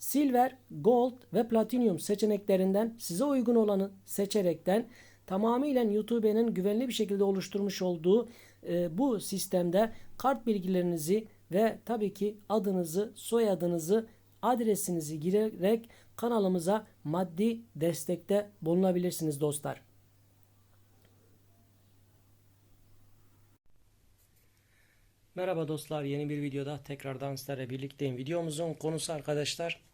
Silver, Gold ve Platinum seçeneklerinden size uygun olanı seçerekten tamamıyla YouTube'nin güvenli bir şekilde oluşturmuş olduğu e, bu sistemde kart bilgilerinizi ve tabii ki adınızı, soyadınızı, adresinizi girerek kanalımıza maddi destekte bulunabilirsiniz dostlar. Merhaba dostlar yeni bir videoda tekrardan sizlerle birlikteyim. Videomuzun konusu arkadaşlar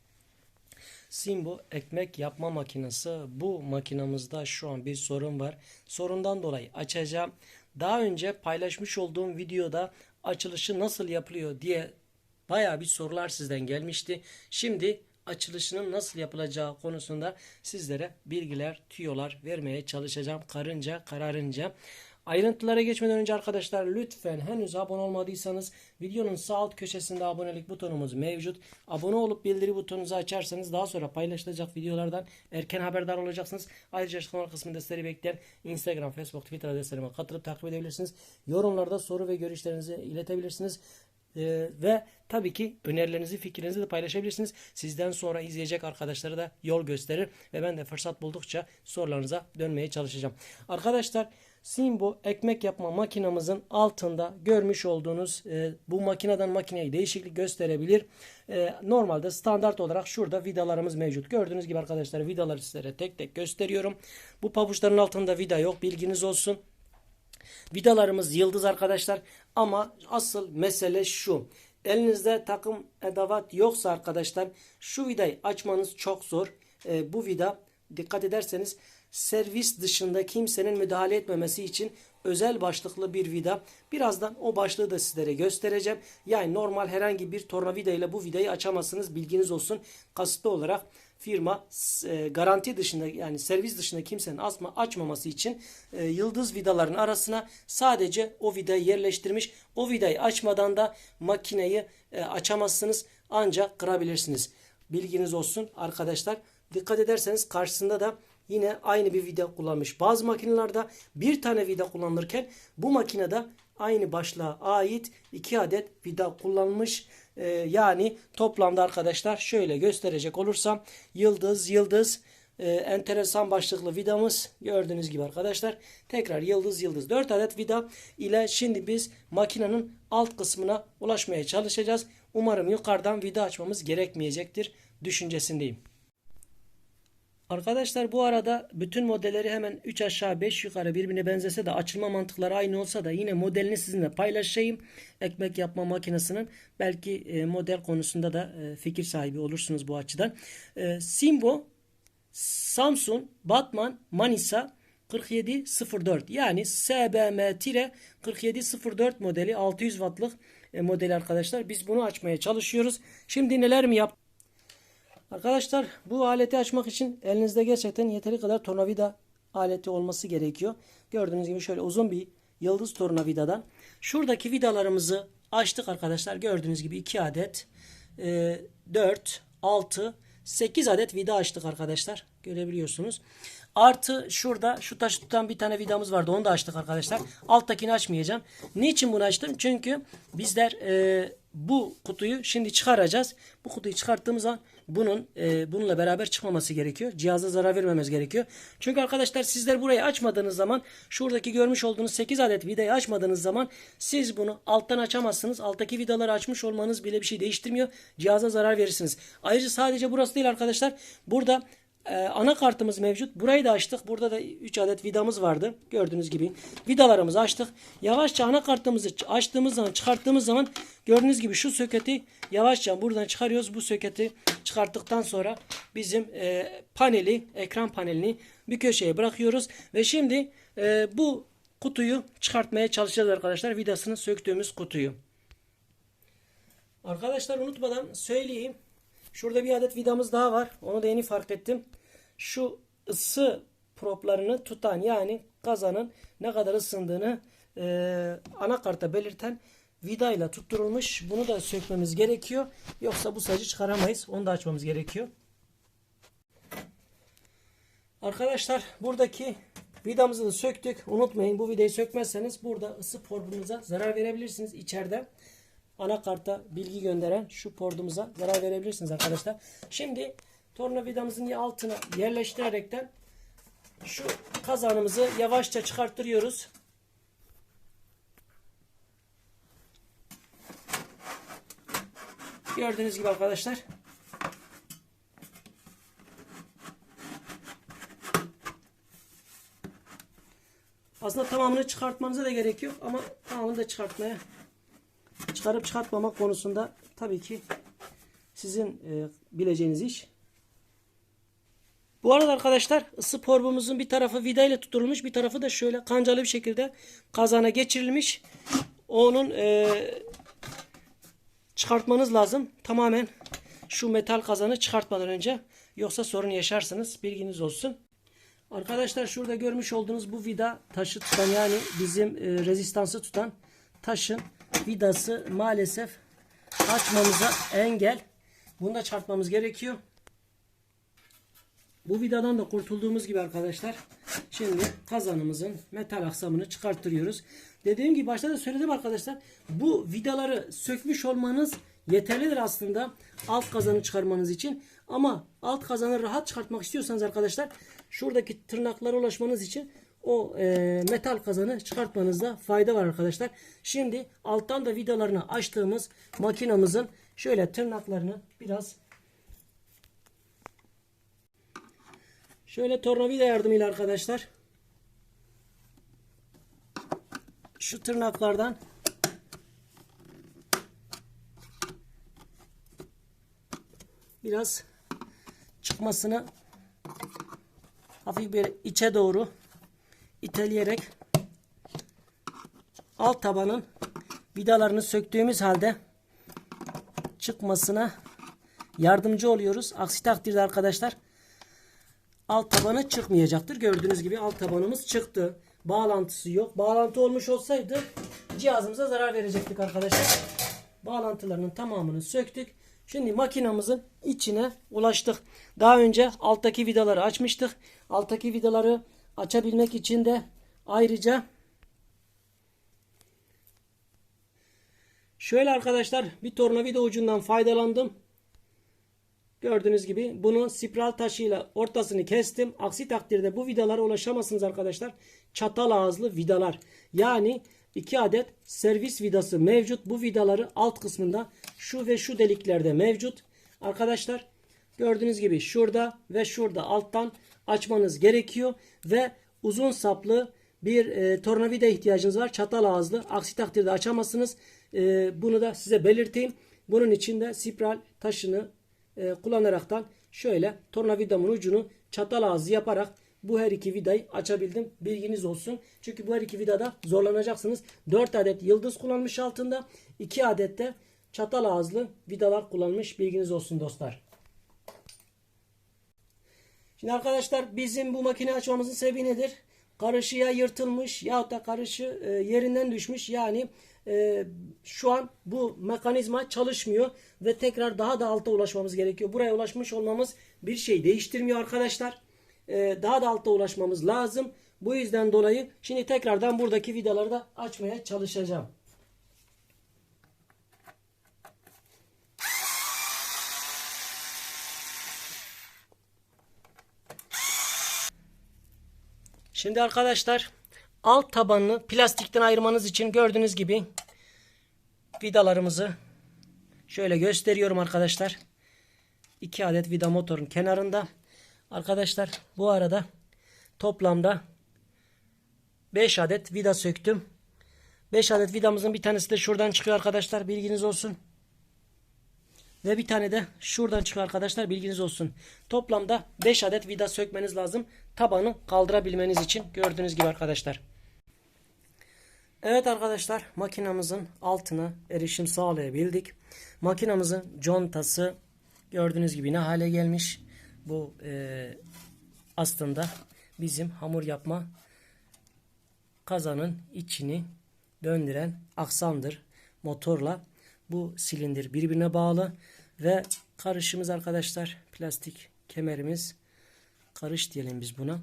Simbo ekmek yapma makinesi. Bu makinamızda şu an bir sorun var. Sorundan dolayı açacağım. Daha önce paylaşmış olduğum videoda açılışı nasıl yapılıyor diye baya bir sorular sizden gelmişti. Şimdi açılışının nasıl yapılacağı konusunda sizlere bilgiler, tüyolar vermeye çalışacağım. Karınca kararınca. Ayrıntılara geçmeden önce arkadaşlar lütfen henüz abone olmadıysanız videonun sağ alt köşesinde abonelik butonumuz mevcut. Abone olup bildiri butonunuzu açarsanız daha sonra paylaşılacak videolardan erken haberdar olacaksınız. Ayrıca açıklama kısmında sizleri bekleyen Instagram, Facebook, Twitter adreslerime katılıp takip edebilirsiniz. Yorumlarda soru ve görüşlerinizi iletebilirsiniz. Ee, ve tabii ki önerilerinizi, fikirlerinizi de paylaşabilirsiniz. Sizden sonra izleyecek arkadaşlara da yol gösterir ve ben de fırsat buldukça sorularınıza dönmeye çalışacağım. Arkadaşlar Simbo ekmek yapma makinamızın altında görmüş olduğunuz e, bu makineden makineye değişiklik gösterebilir. E, normalde standart olarak şurada vidalarımız mevcut. Gördüğünüz gibi arkadaşlar vidaları sizlere tek tek gösteriyorum. Bu pabuçların altında vida yok bilginiz olsun. Vidalarımız yıldız arkadaşlar ama asıl mesele şu. Elinizde takım edavat yoksa arkadaşlar şu vidayı açmanız çok zor. E, bu vida dikkat ederseniz servis dışında kimsenin müdahale etmemesi için özel başlıklı bir vida. Birazdan o başlığı da sizlere göstereceğim. Yani normal herhangi bir tornavida ile bu vidayı açamazsınız. Bilginiz olsun. Kasıtlı olarak firma e, garanti dışında yani servis dışında kimsenin asma, açmaması için e, yıldız vidaların arasına sadece o vidayı yerleştirmiş. O vidayı açmadan da makineyi e, açamazsınız ancak kırabilirsiniz. Bilginiz olsun arkadaşlar. Dikkat ederseniz karşısında da yine aynı bir vida kullanmış. Bazı makinelerde bir tane vida kullanılırken bu makinede aynı başlığa ait iki adet vida kullanılmış. Ee, yani toplamda arkadaşlar şöyle gösterecek olursam yıldız yıldız e, enteresan başlıklı vidamız gördüğünüz gibi arkadaşlar tekrar yıldız yıldız 4 adet vida ile şimdi biz makinenin alt kısmına ulaşmaya çalışacağız. Umarım yukarıdan vida açmamız gerekmeyecektir düşüncesindeyim. Arkadaşlar bu arada bütün modelleri hemen 3 aşağı 5 yukarı birbirine benzese de açılma mantıkları aynı olsa da yine modelini sizinle paylaşayım. Ekmek yapma makinesinin belki e, model konusunda da e, fikir sahibi olursunuz bu açıdan. E, Simbo, Samsung, Batman, Manisa 4704 yani SBM-4704 modeli 600 wattlık modeli arkadaşlar. Biz bunu açmaya çalışıyoruz. Şimdi neler mi yaptık? Arkadaşlar bu aleti açmak için elinizde gerçekten yeteri kadar tornavida aleti olması gerekiyor. Gördüğünüz gibi şöyle uzun bir yıldız tornavidadan. Şuradaki vidalarımızı açtık arkadaşlar. Gördüğünüz gibi 2 adet e, 4, 6, 8 adet vida açtık arkadaşlar. Görebiliyorsunuz. Artı şurada şu taşı tutan bir tane vidamız vardı. Onu da açtık arkadaşlar. Alttakini açmayacağım. Niçin bunu açtım? Çünkü bizler e, bu kutuyu şimdi çıkaracağız. Bu kutuyu çıkarttığımız zaman bunun e, bununla beraber çıkmaması gerekiyor. Cihaza zarar vermemiz gerekiyor. Çünkü arkadaşlar sizler burayı açmadığınız zaman şuradaki görmüş olduğunuz 8 adet vidayı açmadığınız zaman siz bunu alttan açamazsınız. Alttaki vidaları açmış olmanız bile bir şey değiştirmiyor. Cihaza zarar verirsiniz. Ayrıca sadece burası değil arkadaşlar. Burada ee, anakartımız mevcut. Burayı da açtık. Burada da 3 adet vidamız vardı. Gördüğünüz gibi. Vidalarımızı açtık. Yavaşça anakartımızı açtığımız zaman çıkarttığımız zaman gördüğünüz gibi şu soketi yavaşça buradan çıkarıyoruz. Bu soketi çıkarttıktan sonra bizim e, paneli, ekran panelini bir köşeye bırakıyoruz. Ve şimdi e, bu kutuyu çıkartmaya çalışacağız arkadaşlar. Vidasını söktüğümüz kutuyu. Arkadaşlar unutmadan söyleyeyim. Şurada bir adet vidamız daha var. Onu da yeni fark ettim. şu ısı proplarını tutan yani kazanın ne kadar ısındığını e, anakarta belirten vidayla tutturulmuş. Bunu da sökmemiz gerekiyor. Yoksa bu sacı çıkaramayız. Onu da açmamız gerekiyor. Arkadaşlar buradaki vidamızı da söktük. Unutmayın bu vidayı sökmezseniz burada ısı portunuza zarar verebilirsiniz. İçeride anakarta bilgi gönderen şu portumuza zarar verebilirsiniz arkadaşlar. Şimdi tornavidamızın altına yerleştirerekten şu kazanımızı yavaşça çıkarttırıyoruz. Gördüğünüz gibi arkadaşlar. Aslında tamamını çıkartmanıza da gerek yok ama tamamını da çıkartmaya çıkarıp çıkartmamak konusunda tabii ki sizin e, bileceğiniz iş. Bu arada arkadaşlar ısı porbumuzun bir tarafı vida ile tutulmuş bir tarafı da şöyle kancalı bir şekilde kazana geçirilmiş. Onun e, çıkartmanız lazım. Tamamen şu metal kazanı çıkartmadan önce yoksa sorun yaşarsınız. Bilginiz olsun. Arkadaşlar şurada görmüş olduğunuz bu vida taşı tutan yani bizim e, rezistansı tutan taşın vidası maalesef açmamıza engel. Bunu da çarpmamız gerekiyor. Bu vidadan da kurtulduğumuz gibi arkadaşlar şimdi kazanımızın metal aksamını çıkarttırıyoruz. Dediğim gibi başta da söyledim arkadaşlar. Bu vidaları sökmüş olmanız yeterlidir aslında alt kazanı çıkarmanız için. Ama alt kazanı rahat çıkartmak istiyorsanız arkadaşlar şuradaki tırnaklara ulaşmanız için o e, metal kazanı çıkartmanızda fayda var arkadaşlar. Şimdi alttan da vidalarını açtığımız makinamızın şöyle tırnaklarını biraz şöyle tornavida yardımıyla arkadaşlar şu tırnaklardan biraz çıkmasını hafif bir içe doğru iteleyerek alt tabanın vidalarını söktüğümüz halde çıkmasına yardımcı oluyoruz. Aksi takdirde arkadaşlar alt tabanı çıkmayacaktır. Gördüğünüz gibi alt tabanımız çıktı. Bağlantısı yok. Bağlantı olmuş olsaydı cihazımıza zarar verecektik arkadaşlar. Bağlantılarının tamamını söktük. Şimdi makinamızın içine ulaştık. Daha önce alttaki vidaları açmıştık. Alttaki vidaları açabilmek için de ayrıca şöyle arkadaşlar bir tornavida ucundan faydalandım. Gördüğünüz gibi bunun spiral taşıyla ortasını kestim. Aksi takdirde bu vidalara ulaşamazsınız arkadaşlar. Çatal ağızlı vidalar. Yani 2 adet servis vidası mevcut. Bu vidaları alt kısmında şu ve şu deliklerde mevcut. Arkadaşlar gördüğünüz gibi şurada ve şurada alttan açmanız gerekiyor. Ve uzun saplı bir e, tornavida ihtiyacınız var. Çatal ağızlı. Aksi takdirde açamazsınız. E, bunu da size belirteyim. Bunun için de spiral taşını e, kullanaraktan şöyle tornavidamın ucunu çatal ağzı yaparak bu her iki vidayı açabildim. Bilginiz olsun. Çünkü bu her iki vidada zorlanacaksınız. 4 adet yıldız kullanmış altında. 2 adet de çatal ağızlı vidalar kullanmış. Bilginiz olsun dostlar. Şimdi arkadaşlar bizim bu makine açmamızın sebebi nedir? Karışı yırtılmış ya da karışı e, yerinden düşmüş. Yani e, şu an bu mekanizma çalışmıyor ve tekrar daha da alta ulaşmamız gerekiyor. Buraya ulaşmış olmamız bir şey değiştirmiyor arkadaşlar. E, daha da alta ulaşmamız lazım. Bu yüzden dolayı şimdi tekrardan buradaki vidaları da açmaya çalışacağım. Şimdi arkadaşlar alt tabanını plastikten ayırmanız için gördüğünüz gibi vidalarımızı şöyle gösteriyorum arkadaşlar. 2 adet vida motorun kenarında. Arkadaşlar bu arada toplamda 5 adet vida söktüm. 5 adet vidamızın bir tanesi de şuradan çıkıyor arkadaşlar. Bilginiz olsun. Ve bir tane de şuradan çıkıyor arkadaşlar. Bilginiz olsun. Toplamda 5 adet vida sökmeniz lazım. Tabanı kaldırabilmeniz için. Gördüğünüz gibi arkadaşlar. Evet arkadaşlar makinamızın altına erişim sağlayabildik. Makinamızın contası gördüğünüz gibi ne hale gelmiş. Bu e, aslında bizim hamur yapma kazanın içini döndüren aksamdır. Motorla bu silindir birbirine bağlı ve karışımız arkadaşlar plastik kemerimiz karış diyelim biz buna.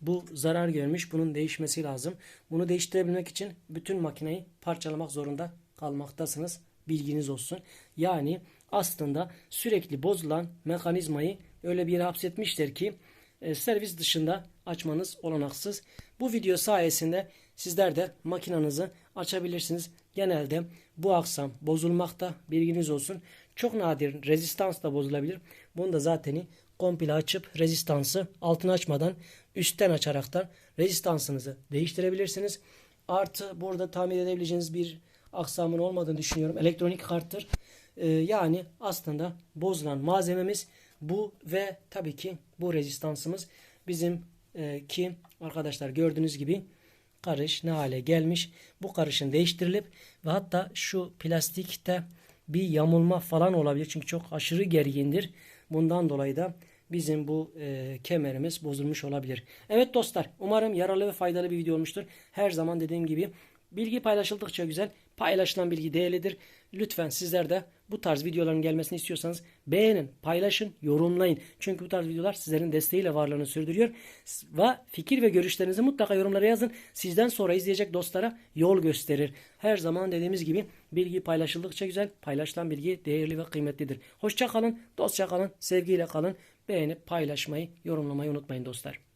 Bu zarar görmüş. Bunun değişmesi lazım. Bunu değiştirebilmek için bütün makineyi parçalamak zorunda kalmaktasınız. Bilginiz olsun. Yani aslında sürekli bozulan mekanizmayı öyle bir yere hapsetmişler ki e, servis dışında açmanız olanaksız. Bu video sayesinde sizler de makinanızı açabilirsiniz. Genelde bu aksam bozulmakta bilginiz olsun. Çok nadir rezistans da bozulabilir. Bunu da zaten komple açıp rezistansı altını açmadan üstten açaraktan rezistansınızı değiştirebilirsiniz. Artı burada tamir edebileceğiniz bir aksamın olmadığını düşünüyorum. Elektronik karttır. Ee, yani aslında bozulan malzememiz bu ve tabii ki bu rezistansımız bizim e, ki arkadaşlar gördüğünüz gibi karış ne hale gelmiş. Bu karışın değiştirilip ve hatta şu plastikte bir yamulma falan olabilir. Çünkü çok aşırı gergindir. Bundan dolayı da bizim bu e, kemerimiz bozulmuş olabilir. Evet dostlar umarım yararlı ve faydalı bir video olmuştur. Her zaman dediğim gibi bilgi paylaşıldıkça güzel. Paylaşılan bilgi değerlidir. Lütfen sizler de bu tarz videoların gelmesini istiyorsanız beğenin, paylaşın, yorumlayın. Çünkü bu tarz videolar sizlerin desteğiyle varlığını sürdürüyor. Ve fikir ve görüşlerinizi mutlaka yorumlara yazın. Sizden sonra izleyecek dostlara yol gösterir. Her zaman dediğimiz gibi bilgi paylaşıldıkça güzel. Paylaşılan bilgi değerli ve kıymetlidir. Hoşça kalın, dostça kalın, sevgiyle kalın. Beğenip paylaşmayı, yorumlamayı unutmayın dostlar.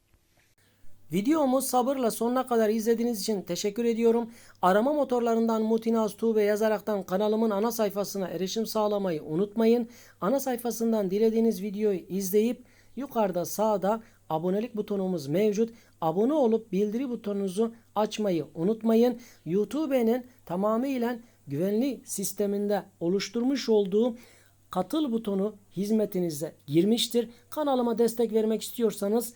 Videomu sabırla sonuna kadar izlediğiniz için teşekkür ediyorum. Arama motorlarından Mutinaz Tuğbe yazaraktan kanalımın ana sayfasına erişim sağlamayı unutmayın. Ana sayfasından dilediğiniz videoyu izleyip yukarıda sağda abonelik butonumuz mevcut. Abone olup bildiri butonunuzu açmayı unutmayın. YouTube'nin tamamıyla güvenli sisteminde oluşturmuş olduğu katıl butonu hizmetinize girmiştir. Kanalıma destek vermek istiyorsanız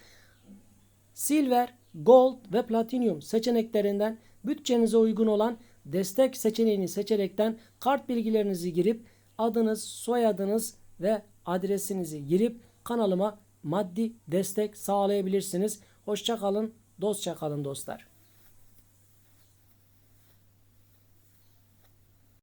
Silver, Gold ve Platinum seçeneklerinden bütçenize uygun olan destek seçeneğini seçerekten kart bilgilerinizi girip adınız, soyadınız ve adresinizi girip kanalıma maddi destek sağlayabilirsiniz. Hoşça kalın, dostça kalın dostlar.